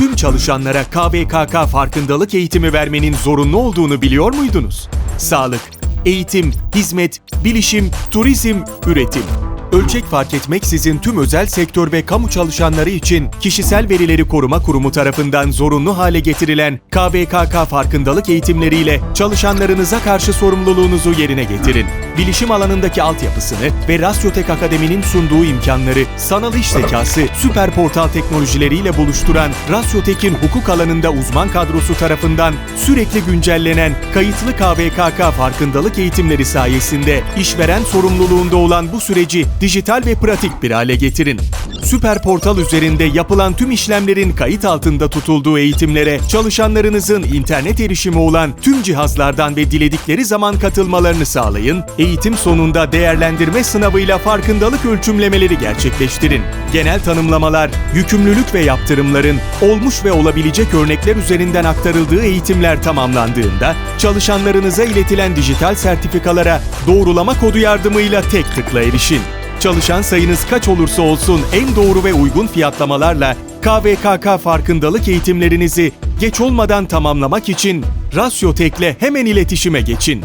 tüm çalışanlara KVKK farkındalık eğitimi vermenin zorunlu olduğunu biliyor muydunuz? Sağlık, eğitim, hizmet, bilişim, turizm, üretim. Ölçek fark etmeksizin tüm özel sektör ve kamu çalışanları için Kişisel Verileri Koruma Kurumu tarafından zorunlu hale getirilen KVKK farkındalık eğitimleriyle çalışanlarınıza karşı sorumluluğunuzu yerine getirin. Bilişim alanındaki altyapısını ve Rasyotek Akademi'nin sunduğu imkanları sanal iş zekası, süper portal teknolojileriyle buluşturan Rasyotek'in hukuk alanında uzman kadrosu tarafından sürekli güncellenen kayıtlı KVKK farkındalık eğitimleri sayesinde işveren sorumluluğunda olan bu süreci dijital ve pratik bir hale getirin. Süper Portal üzerinde yapılan tüm işlemlerin kayıt altında tutulduğu eğitimlere çalışanlarınızın internet erişimi olan tüm cihazlardan ve diledikleri zaman katılmalarını sağlayın. Eğitim sonunda değerlendirme sınavıyla farkındalık ölçümlemeleri gerçekleştirin. Genel tanımlamalar, yükümlülük ve yaptırımların olmuş ve olabilecek örnekler üzerinden aktarıldığı eğitimler tamamlandığında çalışanlarınıza iletilen dijital sertifikalara doğrulama kodu yardımıyla tek tıkla erişin. Çalışan sayınız kaç olursa olsun en doğru ve uygun fiyatlamalarla KVKK farkındalık eğitimlerinizi geç olmadan tamamlamak için Rasyotek'le hemen iletişime geçin.